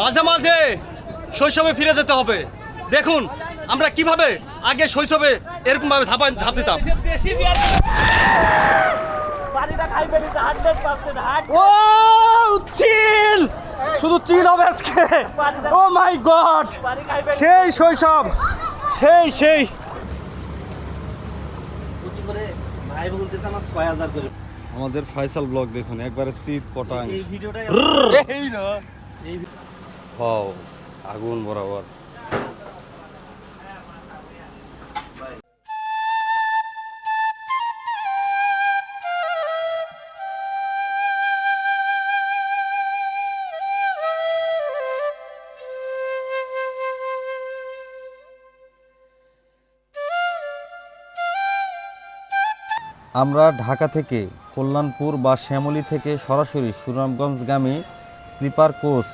মাঝে মাঝে শৈশবে ফিরে যেতে হবে। দেখুন আমরা কীভাবে আগে শৈশবে এরকম ভাবে ঝাপা ঝাঁপ দিতাম। ও চিল! শুধু চিল হবে আজকে। Oh my God! সেই শৈশব সেই সেই। আমাদের ফয়সাল ব্লগ দেখুন একবারে সিট পটাং। এই না। হও আগুন বরাবর। আমরা ঢাকা থেকে কল্যাণপুর বা শ্যামলী থেকে সরাসরি সুনামগঞ্জগামী sleeper coach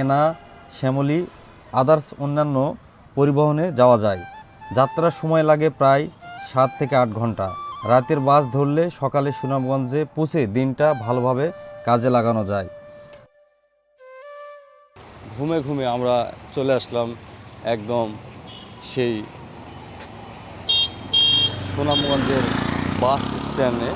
Ena Shyamoli others অন্যান্য পরিবহনে যাওয়া যায়। যাত্রার সময় লাগে প্রায় সাত থেকে আট ঘণ্টা। রাতের বাস ধরলে সকালে সুনামগঞ্জে পৌঁছে দিনটা ভালোভাবে কাজে লাগানো যায়। ঘুমে ঘুমে আমরা চলে আসলাম একদম সেই সুনামগঞ্জের বাস স্ট্যান্ডে।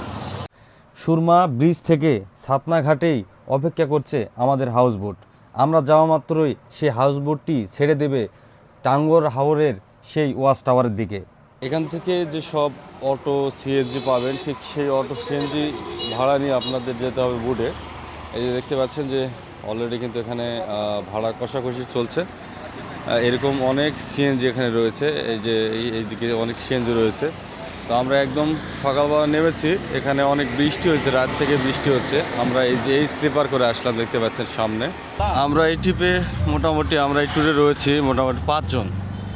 সুরমা ব্রিজ থেকে ছাতনাঘাটেই অপেক্ষা করছে আমাদের হাউসবোট। আমরা যাওয়া মাত্রই সেই হাউসবোটটি ছেড়ে দেবে টাঙ্গর হাওরের সেই ওয়াচ টাওয়ারের দিকে। এখান থেকে যে সব অটো সিএনজি পাবেন, ঠিক সেই অটো সিএনজি ভাড়া নিয়ে আপনাদের যেতে হবে বুটে। এই যে দেখতে পাচ্ছেন যে অলরেডি কিন্তু এখানে ভাড়া কষাকষি চলছে। এরকম অনেক সিএনজি এখানে রয়েছে। এই যে এই- এইদিকে অনেক সিএনজি রয়েছে। তো আমরা একদম সকালবেলা নেমেছি। এখানে অনেক বৃষ্টি হয়েছে, রাত থেকে বৃষ্টি হচ্ছে। আমরা এই যে এই স্লিপার করে আসলাম, দেখতে পাচ্ছেন সামনে। আমরা এই ট্রিপে মোটামুটি আমরা এই ট্যুরে রয়েছি মোটামুটি পাঁচজন।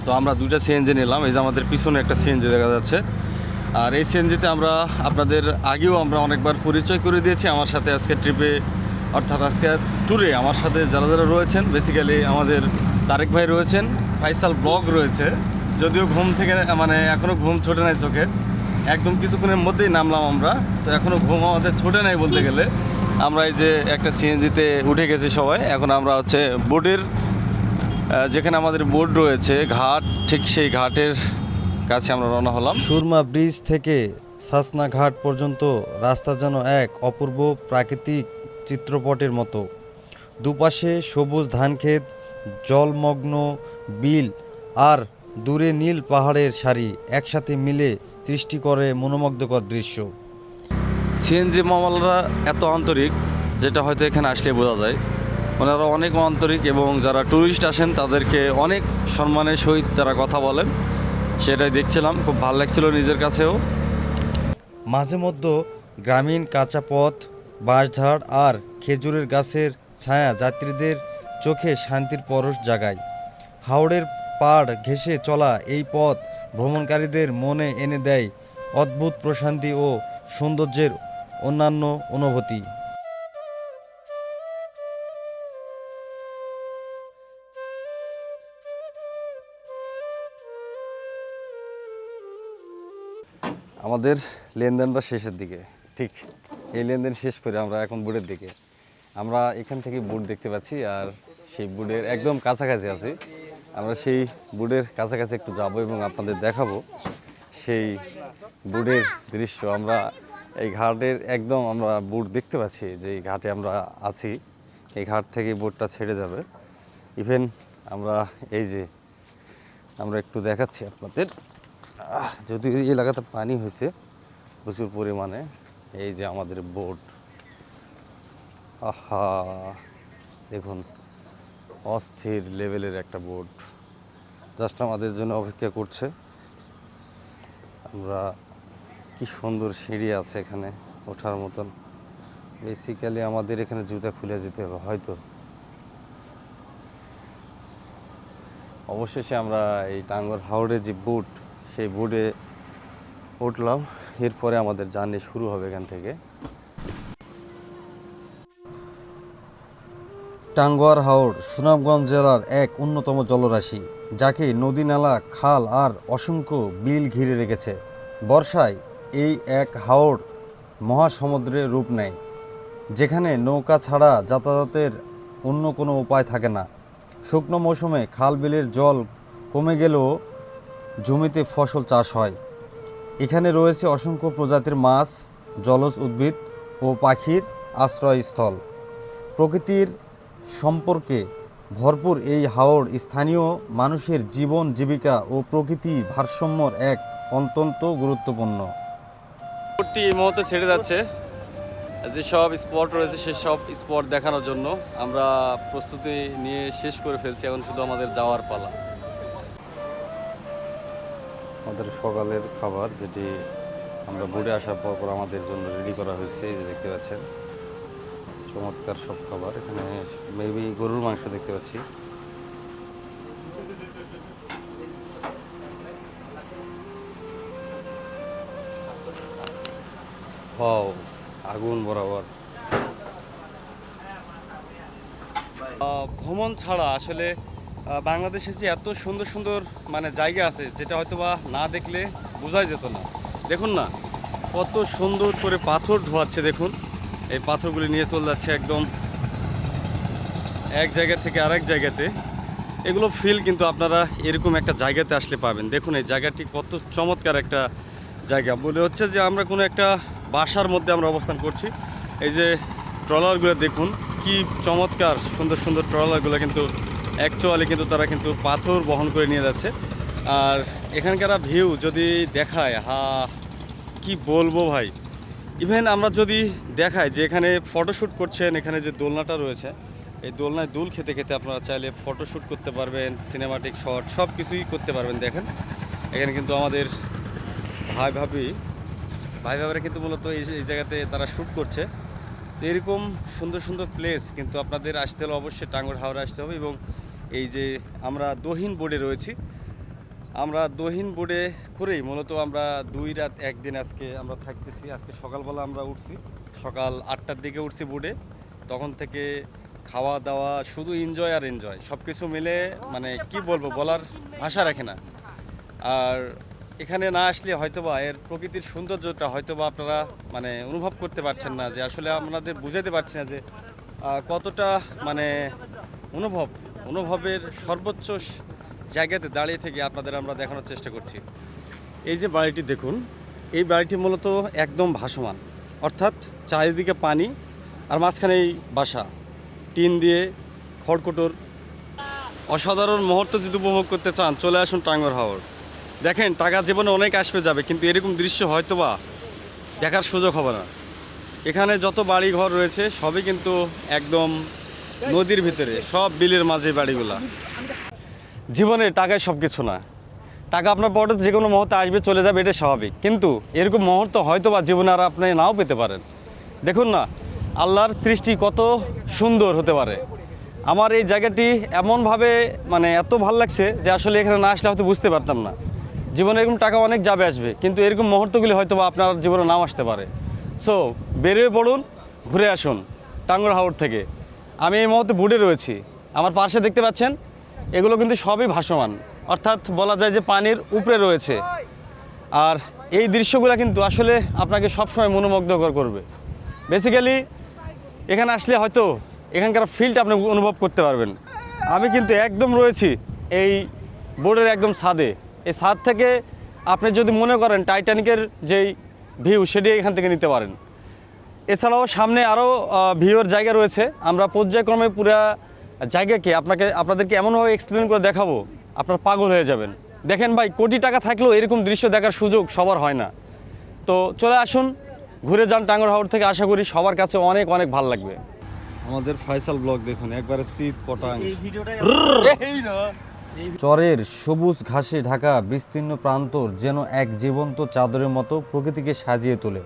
তো আমরা দুইটা সিএনজি নিলাম, এই যে আমাদের পিছনে একটা সিএনজি দেখা যাচ্ছে। আর এই সিএনজিতে আমরা আপনাদের আগেও আমরা অনেকবার পরিচয় করে দিয়েছি আমার সাথে আজকে ট্রিপে, অর্থাৎ আজকে ট্যুরে আমার সাথে যারা যারা রয়েছেন বেসিক্যালি আমাদের তারেক ভাই রয়েছেন, ফাইসাল ব্লগ রয়েছে। যদিও ঘুম থেকে মানে এখনও ঘুম ছোটে নাই চোখে। একদম কিছুক্ষণের মধ্যেই নামলাম আমরা। তো এখনও ঘুম আমাদের ছোটে নাই বলতে গেলে। আমরা এই যে একটা সিএনজিতে উঠে গেছি সবাই। এখন আমরা হচ্ছে বোটের যেখানে আমাদের বোট রয়েছে, ঘাট, ঠিক সেই ঘাটের কাছে আমরা রওনা হলাম। সুরমা ব্রিজ থেকে সাসনা ঘাট পর্যন্ত রাস্তা যেন এক অপূর্ব প্রাকৃতিক চিত্রপটের মতো। দুপাশে সবুজ ধানক্ষেত, জলমগ্ন বিল আর দূরে নীল পাহাড়ের সারি একসাথে মিলে সৃষ্টি করে মনোমুগ্ধকর দৃশ্য। সিএনজি মামালরা এত আন্তরিক যেটা হয়তো এখানে আসলে বোঝা যায়। ওনারা অনেক আন্তরিক এবং যারা ট্যুরিস্ট আসেন তাদেরকে অনেক সম্মানের সহিত তারা কথা বলেন সেটাই দেখছিলাম। খুব ভালো লাগছিল নিজের কাছেও। মাঝে মধ্যে গ্রামীণ কাঁচা পথ বাঁশঝাড় আর খেজুরের গাছের ছায়া যাত্রীদের চোখে শান্তির পরশ জাগায়। হাওড়ের পাড় ঘেঁষে চলা এই পথ ভ্রমণকারীদের মনে এনে দেয় অদ্ভুত প্রশান্তি ও সৌন্দর্যের অন্যান্য অনুভূতি। আমাদের লেনদেনটা শেষের দিকে, ঠিক। এই লেনদেন শেষ করে আমরা এখন বোর্ডের দিকে। আমরা এখান থেকে বোর্ড দেখতে পাচ্ছি আর সেই বোর্ডের একদম কাছাকাছি আছি। আমরা সেই বোর্ডের কাছাকাছি একটু যাব এবং আপনাদের দেখাবো সেই বোর্ডের দৃশ্য। আমরা এই ঘাটের একদম আমরা বোর্ড দেখতে পাচ্ছি যে এই ঘাটে আমরা আছি। এই ঘাট থেকে বোর্ডটা ছেড়ে যাবে। ইভেন আমরা এই যে আমরা একটু দেখাচ্ছি আপনাদের। যদি এই এলাকাতে পানি হয়েছে প্রচুর পরিমাণে, এই যে আমাদের বোট। আহা, দেখুন। অস্থির লেভেলের একটা বোর্ড জাস্ট আমাদের জন্য অপেক্ষা করছে। আমরা কি সুন্দর সিঁড়ি আছে এখানে ওঠার মতন। বেসিক্যালি আমাদের এখানে জুতা খুলে যেতে হবে, হয়তো। অবশেষে আমরা এই টাঙ্গর হাওড়ে যে বোট সেই বুটে উঠলাম। এরপরে আমাদের জার্নি শুরু হবে এখান থেকে। টাঙ্গুয়ার হাওর, সুনামগঞ্জ জেলার এক অন্যতম জলরাশি, যাকে নদী নালা, খাল আর অসংখ্য বিল ঘিরে রেখেছে। বর্ষায় এই এক হাওর মহাসমুদ্রে রূপ নেয়, যেখানে নৌকা ছাড়া যাতায়াতের অন্য কোনো উপায় থাকে না। শুকনো মৌসুমে খাল বিলের জল কমে গেলেও জমিতে ফসল চাষ হয়। এখানে রয়েছে অসংখ্য প্রজাতির মাছ, জলজ উদ্ভিদ ও পাখির আশ্রয়স্থল। প্রকৃতির সম্পর্কে ভরপুর এই হাওড় স্থানীয় মানুষের জীবন জীবিকা ও প্রকৃতি ভারসাম্যর এক অত্যন্ত গুরুত্বপূর্ণ। বোটটি এই মুহূর্তে ছেড়ে যাচ্ছে। যে সব স্পট রয়েছে সেই সব স্পট দেখানোর জন্য আমরা প্রস্তুতি নিয়ে শেষ করে ফেলছি। এখন শুধু আমাদের যাওয়ার পালা। আমাদের সকালের খাবার যেটি আমরা বোটে আসার পর পর আমাদের জন্য রেডি করা হয়েছে এই যে দেখতে পাচ্ছেন। চমৎকার সব খাবার। এখানে মাংস দেখতে পাচ্ছি। আগুন বরাবর। ভ্রমণ ছাড়া আসলে বাংলাদেশে যে এত সুন্দর সুন্দর মানে জায়গা আছে, যেটা হয়তো বা না দেখলে বোঝাই যেত না। দেখুন না, কত সুন্দর করে পাথর ধোয়াচ্ছে, দেখুন। এই পাথরগুলি নিয়ে চলে যাচ্ছে একদম এক জায়গা থেকে আরেক জায়গাতে, এগুলো ফিল কিন্তু আপনারা এরকম একটা জায়গাতে আসলে পাবেন। দেখুন এই জায়গাটি কত চমৎকার একটা জায়গা। মনে হচ্ছে যে আমরা কোনো একটা বাসার মধ্যে আমরা অবস্থান করছি। এই যে ট্রলারগুলো দেখুন, কি চমৎকার সুন্দর সুন্দর ট্রলারগুলো কিন্তু অ্যাকচুয়ালি কিন্তু তারা কিন্তু পাথর বহন করে নিয়ে যাচ্ছে। আর এখানকার ভিউ যদি দেখায়, হা, কি বলব ভাই? ইভেন আমরা যদি দেখাই যে এখানে ফটোশ্যুট করছেন, এখানে যে দোলনাটা রয়েছে এই দোলনায় দুল খেতে খেতে আপনারা চাইলে ফটোশ্যুট করতে পারবেন সিনেমাটিক শট সব কিছুই করতে পারবেন দেখেন। এখানে কিন্তু আমাদের ভাই ভাবি, ভাই ভাবিরা কিন্তু মূলত এই এই জায়গাতে তারা শ্যুট করছে। তো এরকম সুন্দর সুন্দর প্লেস কিন্তু আপনাদের আসতে হলে অবশ্যই টাঙ্গর হাওড়া আসতে হবে এবং এই যে আমরা দহিন বোর্ডে রয়েছি। আমরা দহিন বোর্ডে করেই মূলত আমরা দুই রাত একদিন আজকে আমরা থাকতেছি। আজকে সকালবেলা আমরা উঠছি। সকাল আটটার দিকে উঠছি বোর্ডে তখন থেকে খাওয়া দাওয়া শুধু এনজয় আর এনজয় সব কিছু মিলে মানে কি বলব, বলার ভাষা রাখে না। আর এখানে না আসলে হয়তোবা এর প্রকৃতির সৌন্দর্যটা হয়তোবা আপনারা মানে অনুভব করতে পারছেন না, যে আসলে আপনাদের বুঝাতে পারছি না যে কতটা মানে অনুভব, অনুভবের সর্বোচ্চ জায়গাতে দাঁড়িয়ে থেকে আপনাদের আমরা দেখানোর চেষ্টা করছি। এই যে বাড়িটি দেখুন, এই বাড়িটি মূলত একদম ভাসমান, অর্থাৎ চারিদিকে পানি আর মাঝখানে এই বাসা। টিন দিয়ে খড়কুটোর অসাধারণ মুহূর্ত যদি উপভোগ করতে চান, চলে আসুন টাঙ্গর হাওড় দেখেন টাকা জীবনে অনেক আসবে যাবে, কিন্তু এরকম দৃশ্য হয়তোবা দেখার সুযোগ হবে না। এখানে যত বাড়ি ঘর রয়েছে, সবই কিন্তু একদম নদীর ভিতরে, সব বিলের মাঝে বাড়িগুলা। জীবনে টাকায় সব কিছু না। টাকা আপনার পকেটে যে কোনো মুহূর্তে আসবে, চলে যাবে এটা স্বাভাবিক। কিন্তু এরকম মুহূর্ত হয়তো বা জীবনে আর আপনি নাও পেতে পারেন। দেখুন না আল্লাহর সৃষ্টি কত সুন্দর হতে পারে। আমার এই জায়গাটি এমনভাবে মানে এত ভালো লাগছে যে আসলে এখানে না আসলে হয়তো বুঝতে পারতাম না। জীবনে এরকম টাকা অনেক যাবে আসবে, কিন্তু এরকম মুহূর্তগুলি হয়তো বা আপনার জীবনে নাও আসতে পারে। সো বেরিয়ে পড়ুন, ঘুরে আসুন, টাঙ্গর হাওড় থেকে। আমি এই মুহূর্তে বুডে রয়েছি। আমার পাশে দেখতে পাচ্ছেন, এগুলো কিন্তু সবই ভাসমান। অর্থাৎ বলা যায় যে পানির উপরে রয়েছে। আর এই দৃশ্যগুলো কিন্তু আসলে আপনাকে সবসময় মনোমুগ্ধকর করবে। বেসিক্যালি এখানে আসলে হয়তো এখানকার ফিলটা আপনি অনুভব করতে পারবেন। আমি কিন্তু একদম রয়েছি এই বোর্ডের একদম ছাদে। এই ছাদ থেকে আপনি যদি মনে করেন টাইটানিকের যেই ভিউ সেটি এখান থেকে নিতে পারেন। এছাড়াও সামনে আরও ভিউর জায়গা রয়েছে। আমরা পর্যায়ক্রমে পুরা জায়গাকে আপনাকে, আপনাদেরকে এমনভাবে এক্সপ্লেন করে দেখাবো। আপনার পাগল হয়ে যাবেন। দেখেন ভাই, কোটি টাকা থাকলেও এরকম দৃশ্য দেখার সুযোগ সবার হয় না। তো চলে আসুন ঘুরে যান টাঙ্গর হাওড় থেকে আশা করি সবার কাছে অনেক অনেক ভালো লাগবে। আমাদের ফয়সাল ব্লগ দেখুন একবারে সিট পটাং। চরের সবুজ ঘাসে ঢাকা বিস্তীর্ণ প্রান্তর যেন এক জীবন্ত চাদরের মতো প্রকৃতিকে সাজিয়ে তোলে।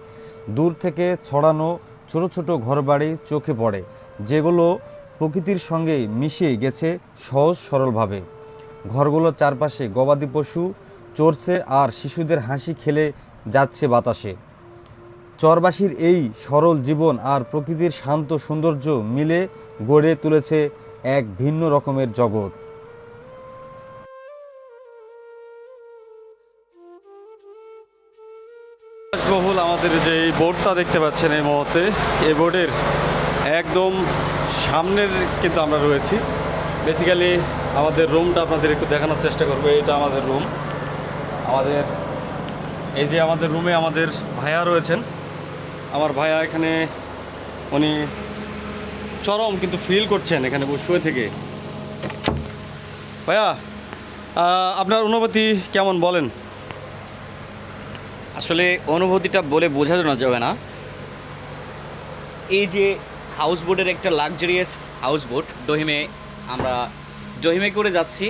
দূর থেকে ছড়ানো ছোট ছোট ঘরবাড়ি চোখে পড়ে যেগুলো প্রকৃতির সঙ্গে মিশে গেছে সহজ সরলভাবে। ঘরগুলোর চারপাশে গবাদি পশু চড়ছে আর শিশুদের হাসি খেলে যাচ্ছে বাতাসে। চরবাসীর এই সরল জীবন আর প্রকৃতির শান্ত সৌন্দর্য মিলে গড়ে তুলেছে এক ভিন্ন রকমের জগৎ। বহুল আমাদের যে এই বোর্ডটা দেখতে পাচ্ছেন এই মুহূর্তে, এই বোর্ডের একদম সামনের কিন্তু আমরা রয়েছি। বেসিক্যালি আমাদের রুমটা আপনাদের একটু দেখানোর চেষ্টা করব, এটা আমাদের রুম। আমাদের, এই যে আমাদের রুমে আমাদের ভাইয়া রয়েছেন আমার ভাইয়া এখানে, উনি চরম কিন্তু ফিল করছেন এখানে শুয়ে থেকে। ভাইয়া আপনার অনুভূতি কেমন বলেন? আসলে অনুভূতিটা বলে বোঝানো যাবে না। এই যে হাউস বোটের একটা লাক্সারিয়াস হাউস বোট ডহিমে আমরা ডহিমে করে যাচ্ছি।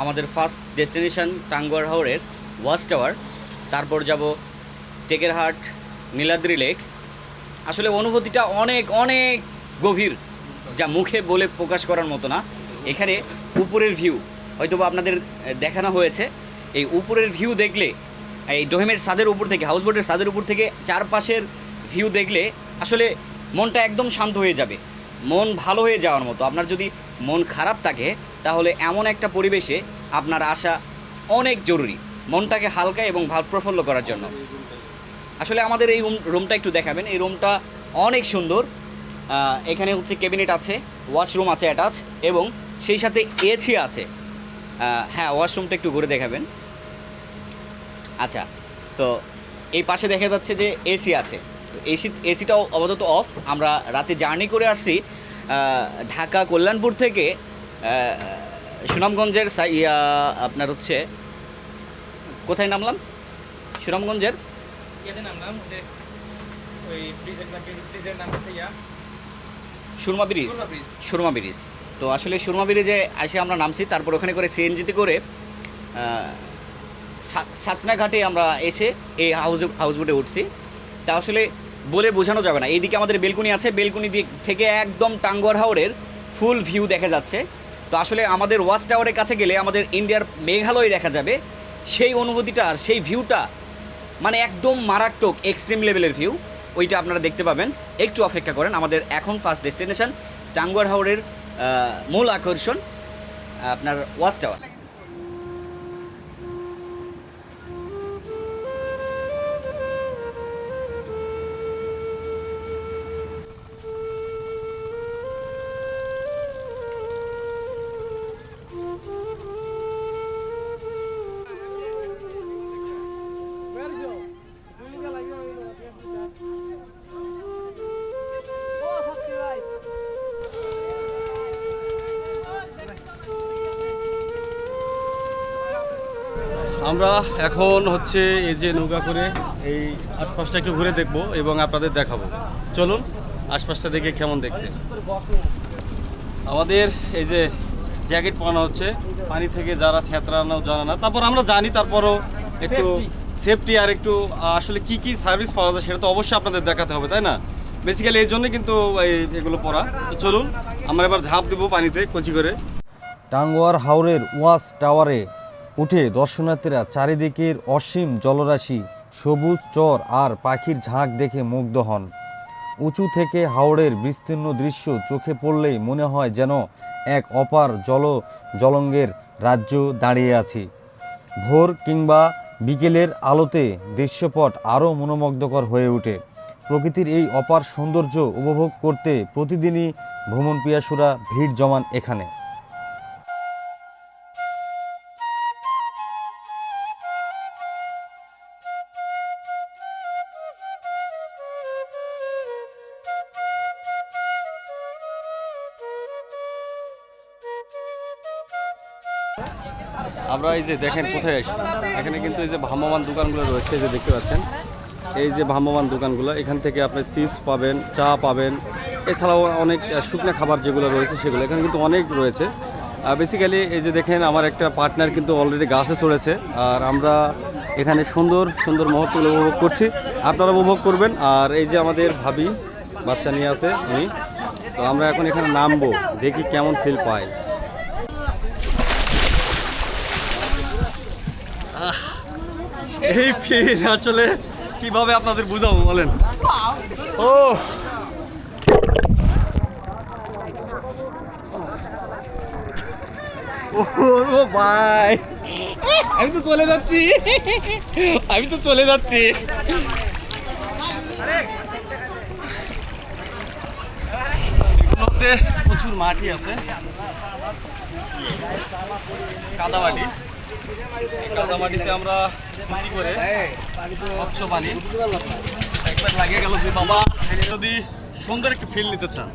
আমাদের ফার্স্ট ডেস্টিনেশন টাঙ্গুয়ার হাওরের ওয়াচ টাওয়ার তারপর যাব টেকেরহাট নীলাদ্রি লেক, আসলে অনুভূতিটা অনেক অনেক গভীর, যা মুখে বলে প্রকাশ করার মতো না। এখানে উপরের ভিউ হয়তোবা আপনাদের দেখানো হয়েছে। এই উপরের ভিউ দেখলে, এই ডোহেমের ছাদের উপর থেকে হাউসবোটের ছাদের উপর থেকে চারপাশের ভিউ দেখলে, আসলে মনটা একদম শান্ত হয়ে যাবে। মন ভালো হয়ে যাওয়ার মতো। আপনার যদি মন খারাপ থাকে, তাহলে এমন একটা পরিবেশে আপনার আসা অনেক জরুরি। মনটাকে হালকা এবং ভাব প্রফুল্ল করার জন্য। আসলে আমাদের এই রুম রুমটা একটু দেখাবেন। এই রুমটা অনেক সুন্দর। এখানে হচ্ছে ক্যাবিনেট আছে ওয়াশরুম আছে অ্যাটাচ এবং সেই সাথে এসি আছে। হ্যাঁ ওয়াশরুমটা একটু ঘুরে দেখাবেন। আচ্ছা তো এই পাশে দেখা যাচ্ছে যে এসি আছে। এসি এসিটাও আপাতত অফ আমরা রাতে জার্নি করে আসছি ঢাকা কল্যাণপুর থেকে সুনামগঞ্জের আপনার হচ্ছে, কোথায় নামলাম? সুনামগঞ্জের? ইয়াতে নামলাম ওদের ওই ব্রিজের ব্রিজের নাম হচ্ছে ইয়া? Surma bridge Surma bridge. তো আসলে সুরমা ব্রিজে এসে আমরা নামছি তারপর ওখানে করে সিএনজিতে করে আহ, সাচনা ঘাটে আমরা এসে এই হাউস হাউস বোটে উঠছি। তা আসলে বলে বোঝানো যাবে না। এইদিকে আমাদের বেলকুনি আছে বেলকুনি দিক থেকে একদম টাঙ্গুয়ার হাওরের ফুল ভিউ দেখা যাচ্ছে। তো আসলে আমাদের ওয়াচ টাওয়ারের কাছে গেলে আমাদের ইন্ডিয়ার মেঘালয় দেখা যাবে। সেই অনুভূতিটা আর সেই ভিউটা মানে একদম মারাত্মক এক্সট্রিম লেভেলের ভিউ ওইটা আপনারা দেখতে পাবেন। একটু অপেক্ষা করেন, আমাদের এখন ফার্স্ট ডেস্টিনেশন টাঙ্গুয়ার হাওড়ের মূল আকর্ষণ, আপনার ওয়াচ টাওয়ার আমরা এখন হচ্ছে এই যে নৌকা করে এই আশপাশটা একটু ঘুরে দেখব এবং আপনাদের দেখাবো। চলুন আশপাশটা দেখে কেমন দেখতে? আমাদের এই যে জ্যাকেট পরানো হচ্ছে পানি থেকে যারা ছেঁতরানো জানে না তারপর আমরা জানি তারপরও একটু সেফটি আর একটু আসলে কি কি সার্ভিস পাওয়া যায় সেটা তো অবশ্যই আপনাদের দেখাতে হবে তাই না? বেসিক্যালি এই জন্য কিন্তু এই এগুলো পরা। তো চলুন আমরা এবার ঝাঁপ দেবো পানিতে কচি করে। টাঙ্গুয়ার হাওরের ওয়াশ টাওয়ারে উঠে দর্শনার্থীরা চারিদিকের অসীম জলরাশি, সবুজ চর আর পাখির ঝাঁক দেখে মুগ্ধ হন। উঁচু থেকে হাওড়ের বিস্তীর্ণ দৃশ্য চোখে পড়লেই মনে হয় যেন এক অপার জল, জলঙ্গের রাজ্য দাঁড়িয়ে আছি। ভোর কিংবা বিকেলের আলোতে দৃশ্যপট আরও মনোমুগ্ধকর হয়ে ওঠে। প্রকৃতির এই অপার সৌন্দর্য উপভোগ করতে প্রতিদিনই ভ্রমণ পিয়াসুরা ভিড় জমান এখানে। আমরা এই যে দেখেন কোথায় আসি। এখানে কিন্তু এই যে ভ্রাম্যমান দোকানগুলো রয়েছে, এই যে দেখতে পাচ্ছেন। এই যে ভ্রাম্যমান দোকানগুলো, এখান থেকে আপনি চিপস পাবেন, চা পাবেন, এছাড়াও অনেক শুকনো খাবার যেগুলো রয়েছে সেগুলো। এখানে কিন্তু অনেক রয়েছে। বেসিক্যালি এই যে দেখেন, আমার একটা পার্টনার কিন্তু অলরেডি গাছে চড়েছে, আর আমরা এখানে সুন্দর সুন্দর মুহূর্তগুলো উপভোগ করছি। আপনারা উপভোগ করবেন। আর এই যে আমাদের ভাবি, বাচ্চা নিয়ে আছে উনি। তো আমরা এখন এখানে নামবো, দেখি কেমন ফিল পাই এই ফিল আসলে কীভাবে আপনাদের বুঝাবো বলেন? ও। ও ভাই। আমি তো চলে যাচ্ছি। আমি তো চলে যাচ্ছি। প্রচুর মাটি আছে। কাদা মাটি এই কাদা মাটিতে আমরা কুচি করে স্বচ্ছ পানি একবার লাগিয়ে গেল যে বাবা, যদি সুন্দর একটা ফিল নিতে চান,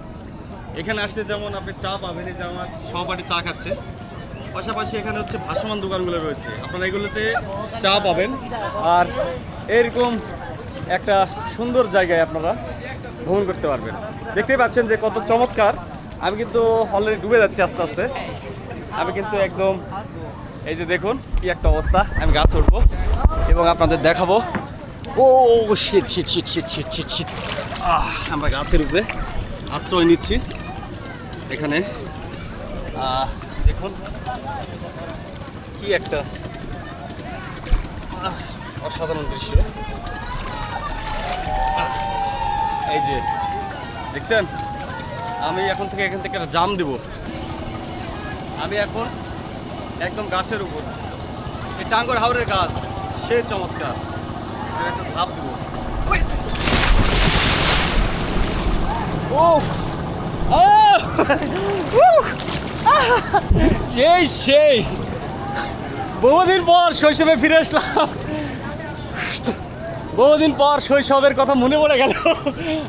এখানে আসলে যেমন আপনি চা পাবেন যে আমার সহপাঠী চা খাচ্ছে, পাশাপাশি এখানে হচ্ছে ভাসমান দোকানগুলো রয়েছে। আপনারা এগুলোতে চা পাবেন। আর এরকম একটা সুন্দর জায়গায় আপনারা ভ্রমণ করতে পারবেন। দেখতেই পাচ্ছেন যে কত চমৎকার। আমি কিন্তু অলরেডি ডুবে যাচ্ছি আস্তে আস্তে। আমি কিন্তু একদম এই যে দেখুন, কি একটা অবস্থা। আমি গাছ উঠবো এবং আপনাদের দেখাবো। ও শীত শীত শীত শীত শীত শীত শীত আহ, আমরা গাছের উপরে আশ্রয় নিচ্ছি এখানে। দেখুন, কি একটা অসাধারণ দৃশ্য। এই যে, দেখছেন? আমি এখন থেকে এখান থেকে একটা জাম দিব। আমি এখন একদম গাছের উপর। এই টাঙ্গর হাওড়ের গাছ, সে চমৎকার। একটা ঝাঁপ দিব! সেই সেই। বহুদিন পর শৈশবে ফিরে আসলাম। বহুদিন পর শৈশবের কথা মনে পড়ে গেল।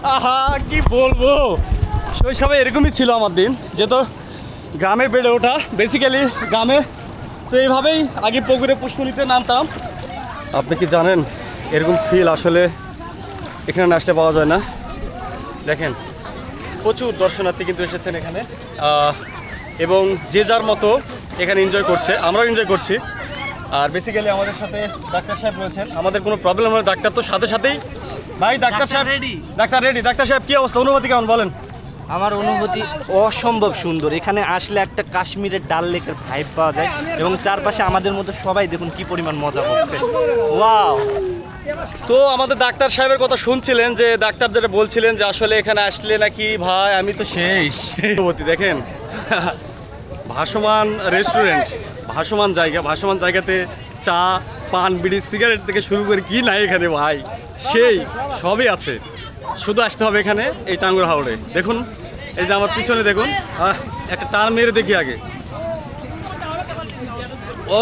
আহা, কি বলব? শৈশবে এরকমই ছিল আমার দিন। যেহেতু গ্রামে বেড়ে ওঠা বেসিক্যালি গ্রামে। তো এইভাবেই আগে পুকুরে পুষ্করিতে নামতাম। আপনি কি জানেন এরকম ফিল আসলে এখানে না আসলে পাওয়া যায় না। দেখেন প্রচুর দর্শনার্থী কিন্তু এসেছেন এখানে। এবং যে যার মতো এখানে এনজয় করছে আমরাও এনজয় করছি। আর বেসিক্যালি আমাদের সাথে ডাক্তার সাহেব রয়েছেন। আমাদের কোনো প্রবলেম হলে ডাক্তার তো সাথে সাথেই ভাই ডাক্তার সাহেব রেডি ডাক্তার রেডি ডাক্তার সাহেব কি অবস্থা? অনুভূতি কেমন? বলেন। আমার অনুভূতি অসম্ভব সুন্দর। এখানে আসলে একটা কাশ্মীরের ডাল লেকের ভাইব পাওয়া যায় এবং চারপাশে আমাদের মতো সবাই দেখুন কি পরিমাণ মজা করছে। ওয়াও! তো আমাদের ডাক্তার সাহেবের কথা শুনছিলেন যে ডাক্তার যেটা বলছিলেন যে আসলে এখানে আসলে নাকি ভাই, আমি তো শেষ দেখেন। ভাসমান রেস্টুরেন্ট ভাসমান জায়গা, ভাসমান জায়গাতে চা, পান, বিড়ি, সিগারেট থেকে শুরু করে কি নাই এখানে ভাই? সেই, সবই আছে। শুধু আসতে হবে এখানে এই টাঙ্গুর হাওড়ে দেখুন এই যে আমার পিছনে দেখুন একটা টান মেরে দেখি আগে ও